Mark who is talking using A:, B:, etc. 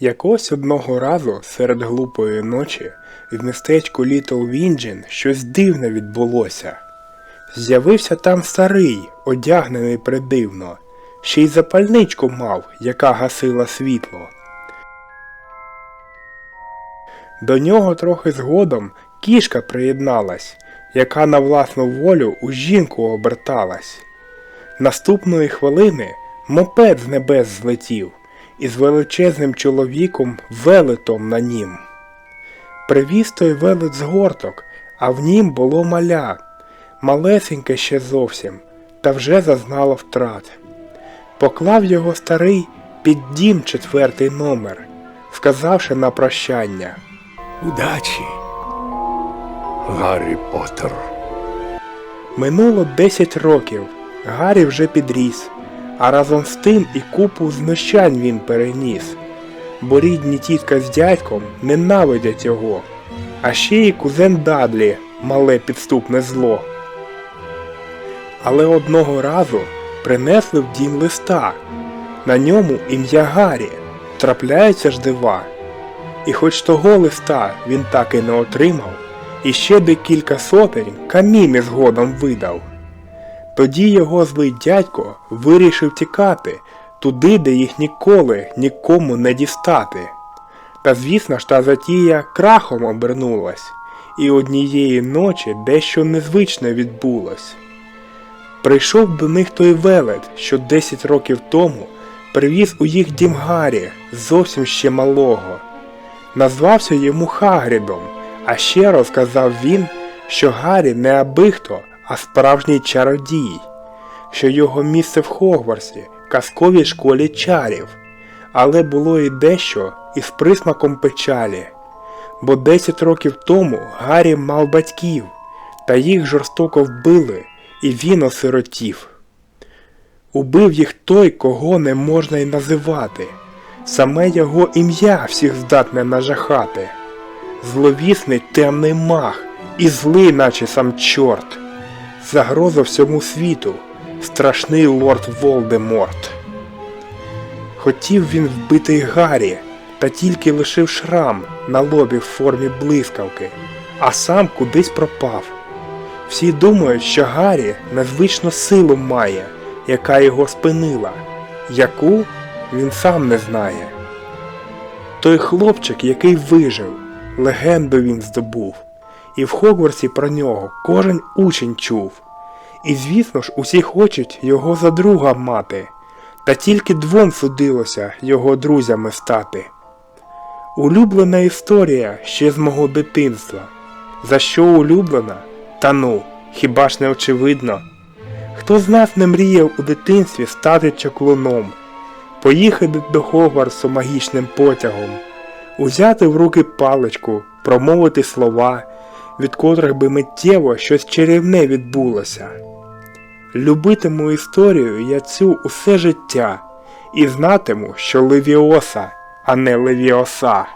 A: Якось одного разу серед глупої ночі в містечку Літл Вінджін щось дивне відбулося. З'явився там старий, одягнений придивно, ще й запальничку мав, яка гасила світло. До нього трохи згодом кішка приєдналась, яка на власну волю у жінку оберталась. Наступної хвилини мопед з небес злетів із величезним чоловіком велетом на нім. Привіз той велет з горток, а в нім було маля, малесеньке ще зовсім, та вже зазнало втрат. Поклав його старий під дім четвертий номер, сказавши на прощання.
B: Удачі, Гаррі Поттер.
A: Минуло 10 років, Гаррі вже підріс, а разом з тим і купу знущань він переніс. Бо рідні тітка з дядьком ненавидять його, а ще й кузен Дадлі, мале підступне зло. Але одного разу принесли в дім листа. На ньому ім'я Гаррі, трапляються ж дива. І хоч того листа він так і не отримав, і ще декілька сотень камімі згодом видав. Тоді його злий дядько вирішив тікати туди, де їх ніколи нікому не дістати. Та звісно ж та затія крахом обернулась, і однієї ночі дещо незвичне відбулось. Прийшов до них той велет, що 10 років тому привіз у їх дім Гаррі, зовсім ще малого. Назвався йому Хагрідом, а ще розказав він, що Гаррі не абихто, а справжній чародій, що його місце в Хогвартсі, казковій школі чарів, але було і дещо із присмаком печалі, бо 10 років тому Гаррі мав батьків, та їх жорстоко вбили, і він осиротів. Убив їх той, кого не можна й називати. Саме його ім'я всіх здатне нажахати. Зловісний темний мах і злий, наче сам чорт. Загроза всьому світу, страшний лорд Волдеморт. Хотів він вбити Гаррі, та тільки лишив шрам на лобі в формі блискавки, а сам кудись пропав. Всі думають, що Гаррі незвичну силу має, яка його спинила, яку він сам не знає. Той хлопчик, який вижив, легенду він здобув, і в Хогвартсі про нього кожен учень чув. І звісно ж, усі хочуть його за друга мати, та тільки двом судилося його друзями стати. Улюблена історія ще з мого дитинства. За що улюблена? Та ну, хіба ж не очевидно? Хто з нас не мріяв у дитинстві стати чаклуном, поїхати до Хогвартсу магічним потягом, узяти в руки паличку, промовити слова, від котрих би миттєво щось чарівне відбулося. Любитиму історію я цю усе життя і знатиму, що Левіоса, а не Левіоса.